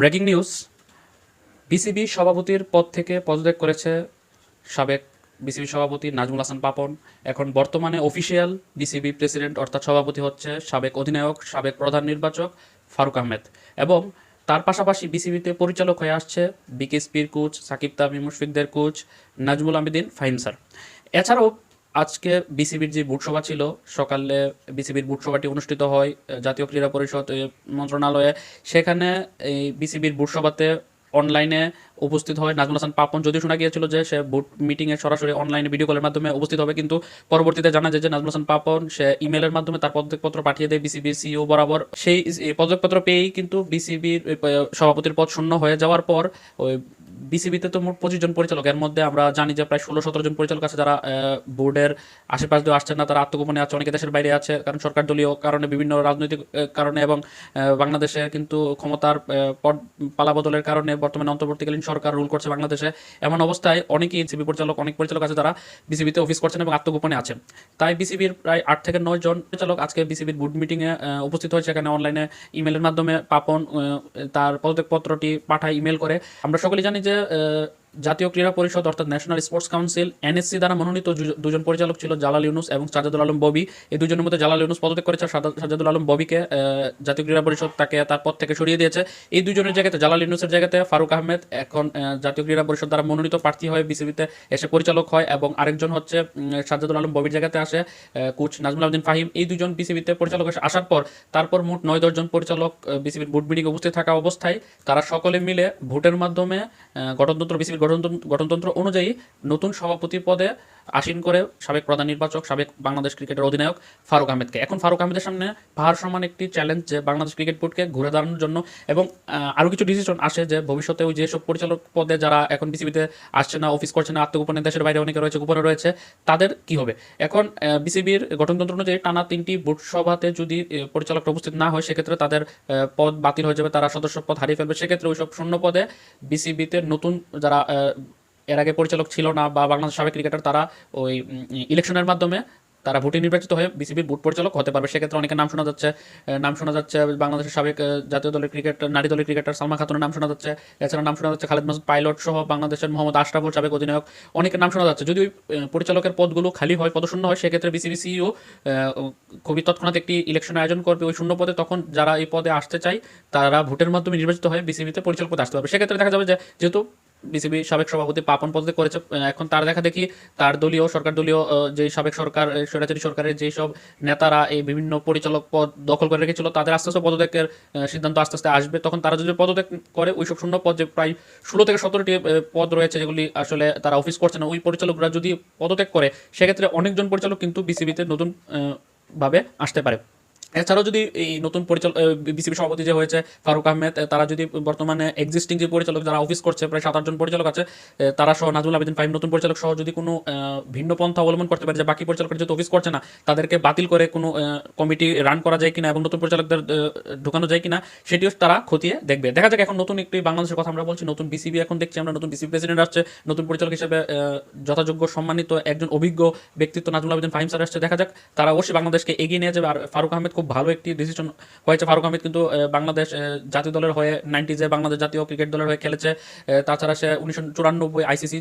Breaking news. BCB সভাপতির পদ থেকে পদত্যাগ করেছে সাবেক বিসিবি সভাপতি নাজমুল হাসান পাপন। এখন বর্তমানে অফিসিয়াল বিসিবি প্রেসিডেন্ট অর্থাৎ সভাপতি হচ্ছে সাবেক অধিনায়ক, সাবেক প্রধান নির্বাচক ফারুক আহমেদ এবং তার পাশাপাশি বিসিবিতে পরিচালক হয়ে আসছে বিকেএসপির কোচ সাকিব তামিম মুশফিকদের কোচ নাজমুল আমিদিন ফাহিম স্যার। এছাড়াও আজকে বিসিবির যে বুট সভা ছিল, সকালে বিসিবির বুট সভাটি অনুষ্ঠিত হয় জাতীয় ক্রীড়া পরিষদ মন্ত্রণালয়ে। সেখানে এই বিসিবির বুট সভাতে অনলাইনে উপস্থিত হয় নাজমুল হাসান পাপন। যদিও শোনা গিয়েছিল যে সে বুট মিটিংয়ে সরাসরি অনলাইনে ভিডিও কলের মাধ্যমে উপস্থিত হবে, কিন্তু পরবর্তীতে জানা যায় যে নাজমুল হাসান পাপন, সে ইমেলের মাধ্যমে তার পদত্যাগপত্র পাঠিয়ে দেয় বিসিবি সিও বরাবর। সেই পদত্যাগপত্র পেয়েই কিন্তু বিসিবির সভাপতির পদ শূন্য হয়ে যাওয়ার পর, ওই বিসিবিতে তো মোট পঁচিশ জন পরিচালক। এর মধ্যে আমরা জানি যে প্রায় ষোলো সতেরো জন পরিচালক আছে যারা বোর্ডের আশেপাশ দিয়ে আসছেন না তারা আত্মগোপনে আছে অনেকে দেশের বাইরে আছে কারণ সরকার দলীয় কারণে বিভিন্ন রাজনৈতিক কারণে এবং বাংলাদেশে কিন্তু ক্ষমতার আহ, পদ পালাবদলের কারণে বর্তমানে অন্তর্বর্তীকালীন সরকার রুল করছে বাংলাদেশে। এমন অবস্থায় অনেকেই বিসিবি পরিচালক অনেক পরিচালক আছে যারা বিসিবিতে অফিস করছেন এবং আত্মগোপনে আছেন। তাই বিসিবির প্রায় আট থেকে নয় জন পরিচালক আজকে বিসিবির বোর্ড মিটিংয়ে উপস্থিত হয়েছে। এখানে অনলাইনে ইমেলের মাধ্যমে পাপন তার পদত্যাগপত্রটি পাঠায় ইমেল করে। আমরা সকলেই জানি যে আহ, জাতীয় ক্রীড়া পরিষদ অর্থাৎ ন্যাশনাল স্পোর্টস কাউন্সিল এনএসসি দ্বারা মনোনীত দুজন পরিচালক ছিল জালাল ইউনুস এবং সাজাদুল আলম ববি। এই দুজনের মধ্যে জালাল ইউনুস পদত্যাগ করেছে সাজাদুল আলম ববিকে জাতীয় ক্রীড়া পরিষদ তাকে তার পদ থেকে সরিয়ে দিয়েছে। এই দুজনের জায়গাতে জালাল ইউনুসের জায়গাতে ফারুক আহমেদ এখন জাতীয় ক্রীড়া পরিষদ দ্বারা মনোনীত প্রার্থী হয়ে বিসিবিতে এসে পরিচালক হয় এবং আরেকজন হচ্ছে উম, সাজ্জাদুল আলম ববির জায়গাতে আসে কোচ নাজমুল আবদিন ফাহিম। এই দুজন বিসিবিতে পরিচালক এসে আসার পর তারপর মোট নয় দশজন পরিচালক বিসিবির বোর্ড মিটিং উপস্থিত থাকা অবস্থায় তারা সকলে মিলে ভোটের মাধ্যমে গঠনতন্ত্র বিসিবির গঠনতন্ত্র অনুযায়ী নতুন সভাপতি পদে আসীন করে সাবেক প্রধান নির্বাচক সাবেক বাংলাদেশ ক্রিকেটের অধিনায়ক ফারুক আহমেদকে। এখন ফারুক আহমেদের সামনে পাহাড় সমান একটি চ্যালেঞ্জ যে বাংলাদেশ ক্রিকেট বোর্ডকে ঘুরে দাঁড়ানোর জন্য এবং আহ, আরও কিছু ডিসিশন আসে যে ভবিষ্যতে ওই যেসব পরিচালক পদে যারা এখন বিসিবিতে আসছে না অফিস করছে না আত্মগোপনে দেশের বাইরে অনেকে রয়েছে গোপনে রয়েছে তাদের কি হবে? এখন বিসিবির গঠনতন্ত্র অনুযায়ী টানা তিনটি বোর্ড সভাতে যদি আহ, পরিচালকরা উপস্থিত না হয় সেক্ষেত্রে তাদের পদ বাতিল হয়ে যাবে তারা সদস্য পদ হারিয়ে ফেলবে। সেক্ষেত্রে ওইসব শূন্য পদে বিসিবিতে নতুন যারা এর আগে পরিচালক ছিল না বা বাংলাদেশ সাবেক ক্রিকেটার তারা ওই ইলেকশনের মাধ্যমে তারা ভোটে নির্বাচিত হয়ে বিসিবির বুট পরিচালক হতে পারবে। সেক্ষেত্রে অনেকের নাম শোনা যাচ্ছে নাম শোনা যাচ্ছে বাংলাদেশের সাবেক জাতীয় দলের ক্রিকেট নারী দলের ক্রিকেটার সালমা খাতুনের নাম শোনা যাচ্ছে। এছাড়া নাম শোনা যাচ্ছে খালেদ মাসুদ পাইলট সহ বাংলাদেশের মোহাম্মদ আশরাফুল সাবেক অধিনায়ক। অনেকের নাম শোনা যাচ্ছে। যদি ওই পরিচালকের পদগুলো খালি হয়, পদশূন্য হয়, সেক্ষেত্রে বিসিবি সিইও খুবই তৎক্ষণাৎ একটি ইলেকশন আয়োজন করবে ওই শূন্য পদে। তখন যারা এই পদে আসতে চায়, তারা ভোটের মাধ্যমে নির্বাচিত হয়ে বিসিবিতে পরিচালক পদে আসতে পারবে। সেক্ষেত্রে দেখা যাবে যে, যেহেতু বিসিবি সাবেক সভাপতি পাপন পদে করেছে। এখন তার দেখা দেখি তার দলীয় সরকার দলীয় যে সাবেক সরকার স্বৈরাচারী সরকারের যেই সব নেতারা এই বিভিন্ন পরিচালক পদ দখল করে রেখেছিল, তাদের আস্তে আস্তে পদত্যাগের সিদ্ধান্ত আস্তে আস্তে আসবে। তখন তারা যদি পদত্যাগ করে ওইসব শূন্য পদ যে প্রায় ষোলো থেকে সতেরোটি পদ রয়েছে যেগুলি আসলে তারা অফিস করছে না, ওই পরিচালকরা যদি পদত্যাগ করে, সেক্ষেত্রে অনেকজন পরিচালক কিন্তু বিসিবিতে নতুন ভাবে আসতে পারে। এছাড়াও যদি এই নতুন পরিচালক বিসিবি সভাপতি যে হয়েছে, ফারুক আহমেদ তারা যদি বর্তমানে এক্সিস্টিং যে পরিচালক যারা অফিস করছে, প্রায় সাত আটজন পরিচালক আছে তারা সহ নাজুল আবেদিন ফাইম নতুন পরিচালক সহ যদি কোনো ভিন্ন পন্থা অবলম্বন করতে পারে, যে বাকি পরিচালকরা যেহেতু অফিস করছে না, তাদেরকে বাতিল করে কোনো কমিটি রান করা যায় কিনা এবং নতুন পরিচালকদের ঢুকানো যায় কিনা, সেটিও তারা খতিয়ে দেখবে। দেখা যাক এখন নতুন একটি বাংলাদেশের কথা আমরা বলছি, নতুন বিসিবি এখন দেখছি আমরা, নতুন বিসিবি প্রেসিডেন্ট আসছে, নতুন পরিচালক হিসেবে যথাযোগ্য সম্মানিত একজন অভিজ্ঞ ব্যক্তিত্ব নাজুল আবেদিন ফাহিম স্যার আসছে, দেখা যাক তারা অবশ্যই বাংলাদেশকে এগিয়ে নিয়ে যাবে। আর ফারুক আহমেদ খুব ভালো একটি ডিসিশন হয়েছে। ফারুক আহমেদ কিন্তু বাংলাদেশ জাতীয় দলের হয়ে নাইনটিজে বাংলাদেশ জাতীয় ক্রিকেট দলের হয়ে খেলেছে। তাছাড়া সে উনিশশো চুরানব্বই আইসিসি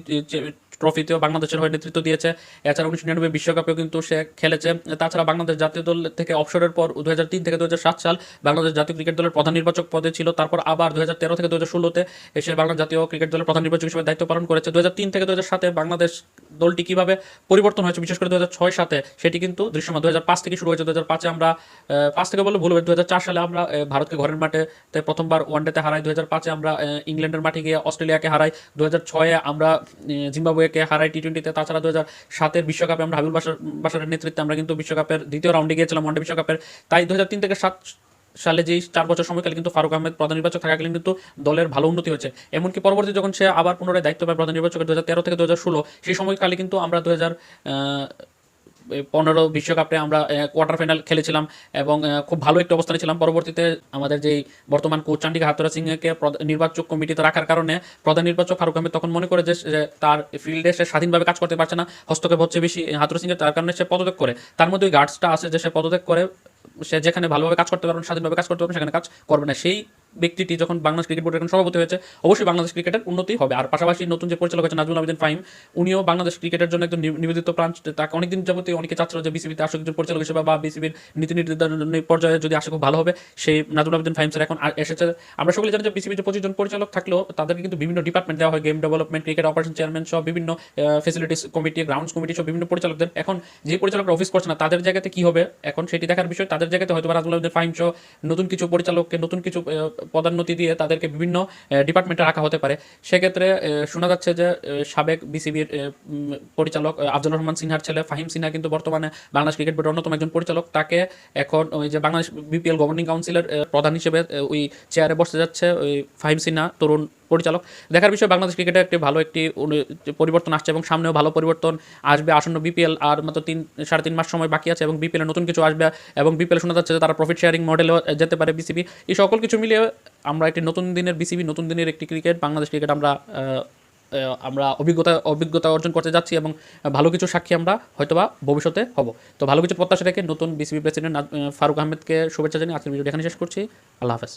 ট্রফিতেও বাংলাদেশের হয়ে নেতৃত্ব দিয়েছে এছাড়া উনিশশো নিরানব্বই বিশ্বকাপেও কিন্তু সে খেলেছে তাছাড়া বাংলাদেশ জাতীয় দল থেকে অবসরের পর দু হাজার তিন থেকে দু হাজার সাত সাল বাংলাদেশ জাতীয় ক্রিকেট দলের প্রধান নির্বাচক পদে ছিল তারপর আবার দু হাজার তেরো থেকে দু ষোলোতে এসে বাংলাদেশ জাতীয় ক্রিকেট দলের প্রধান নির্বাচক হিসেবে দায়িত্ব পালন করেছে দুহাজার তিন থেকে দু সাতে বাংলাদেশ দলটি কীভাবে পরিবর্তন হয়েছে বিশেষ করে দু ছয় সাতে সেটি কিন্তু দৃশ্যমান দু থেকে শুরু হয়েছে দু আমরা পাঁচ থেকে বলে ভুল হবে দু সালে আমরা ভারতকে ঘরের মাঠে প্রথমবার ওয়ানডেতে হারাই দু পাঁচে আমরা ইংল্যান্ডের মাঠে গিয়ে অস্ট্রেলিয়াকে হারাই দু হাজার ছয়ে আমরা আহ, জিম্বাবুয়েকে হারাই টি টোয়েন্টিতে তাছাড়া দু হাজার সাতের বিশ্বকাপে আমরা হাবিল বাসার বাসারের নেতৃত্বে আমরা কিন্তু বিশ্বকাপের দ্বিতীয় রাউন্ডে গিয়েছিলাম, ওয়ানডে বিশ্বকাপের। তাই দু হাজার তিন থেকে সাত সালে যেই চার বছর সময়কালে কিন্তু ফারুক আহমেদ প্রধান নির্বাচক থাকাকালীন কিন্তু দলের ভালো উন্নতি হয়েছে। এমনকি পরবর্তী যখন সে আবার পুনরায় দায়িত্ব পায় প্রধান নির্বাচকের দু হাজার তেরো থেকে দু হাজার ষোলো, সেই সময়কালে কিন্তু আমরা দুই হাজার পনেরো বিশ্বকাপে আমরা কোয়ার্টার ফাইনাল খেলেছিলাম এবং খুব ভালো একটা অবস্থানে ছিলাম। পরবর্তীতে আমাদের যেই বর্তমান কোচ চান্ডিকা হাতুরা সিংকে নির্বাচক কমিটিতে রাখার কারণে প্রধান নির্বাচক ফারুক আহমেদ তখন মনে করে যে তার ফিল্ডে সে স্বাধীনভাবে কাজ করতে পারছে না। হস্তক্ষেপ হচ্ছে বেশি হাতুরা সিংয়ের, তার কারণে সে পদত্যাগ করে। তার মধ্যে ওই গার্ডসটা আছে যে, সে পদত্যাগ করে, সে যেখানে ভালোভাবে কাজ করতে পারবে, স্বাধীনভাবে কাজ করতে পারবে, সেখানে কাজ করবে না। সেই ব্যক্তিটি যখন বাংলাদেশ ক্রিকেট বোর্ডের এখন সভাপতি হয়েছে, অবশ্যই বাংলাদেশ ক্রিকেটের উন্নতি হবে। আর পাশাপাশি নতুন যে পরিচালক হয়েছে নাজমুল আবেদিন ফাইম উনিও বাংলাদেশ ক্রিকেটের জন্য একজন নিবেদিত প্রাণ। তাকে অনেকদিন যাবতীয় অনেকে চাচ্ছিল যে বিসিবিতে আসুক, একজন পরিচালক হিসেবে বা বিসিবির নীতি নির্ধারণী পর্যায়ে যদি আসে খুব ভালো হবে। সেই নাজমুল আবেদিন ফাহিম স্যার এখন এসেছে। আমরা সকলে জানি যে বিসিবির যে পঁচিশ জন পরিচালক থাকলেও তাদেরকে কিন্তু বিভিন্ন ডিপার্টমেন্ট দেওয়া হয়। Game development cricket operation chairman সব বিভিন্ন ফেসিলিটিস কমিটি গ্রাউন্ডস কমিটি সব বিভিন্ন পরিচালকদের। এখন যে পরিচালকরা অফিস করছে না, তাদের জায়গাতে কি হবে? এখন সেটি দেখার বিষয়। তাদের জায়গাতে হয়তো নাজমুল আবেদিন ফাহিম সহ নতুন কিছু পরিচালককে, নতুন কিছু পদোন্নতি দিয়ে তাদেরকে বিভিন্ন ডিপার্টমেন্টে রাখা হতে পারে। সেক্ষেত্রে শোনা যাচ্ছে যে সাবেক বিসিবির পরিচালক আফজল রহমান সিনহার ছেলে ফাহিম সিনহা কিন্তু বর্তমানে বাংলাদেশ ক্রিকেট বোর্ডের অন্যতম একজন পরিচালক। তাকে এখন ওই যে বাংলাদেশ বিপিএল গভর্নিং কাউন্সিলের প্রধান হিসেবে ওই চেয়ারে বসতে যাচ্ছে ওই ফাহিম সিনহা, তরুণ পরিচালক। দেখার বিষয়, বাংলাদেশ ক্রিকেটে একটি ভালো একটি পরিবর্তন আসছে এবং সামনেও ভালো পরিবর্তন আসবে। আসন্ন বিপিএল আর মাত্র তিন সাড়ে তিন মাস সময় বাকি আছে এবং বিপিএল নতুন কিছু আসবে এবং বিপিএল শোনা যাচ্ছে যে তারা প্রফিট শেয়ারিং মডেলেও যেতে পারে বিসিবি এই সকল কিছু মিলিয়ে আমরা একটি নতুন দিনের বিসিবি নতুন দিনের একটি ক্রিকেট, বাংলাদেশ ক্রিকেট আমরা আমরা অভিজ্ঞতা অভিজ্ঞতা অর্জন করতে যাচ্ছি এবং ভালো কিছু সাক্ষী আমরা হয়তোবা ভবিষ্যতে হব। তো ভালো কিছু প্রত্যাশা রেখে নতুন বিসিবি প্রেসিডেন্ট ফারুক আহমেদকে শুভেচ্ছা জানিয়ে আজকের ভিডিও এখানে শেষ করছি। আল্লাহ হাফেজ।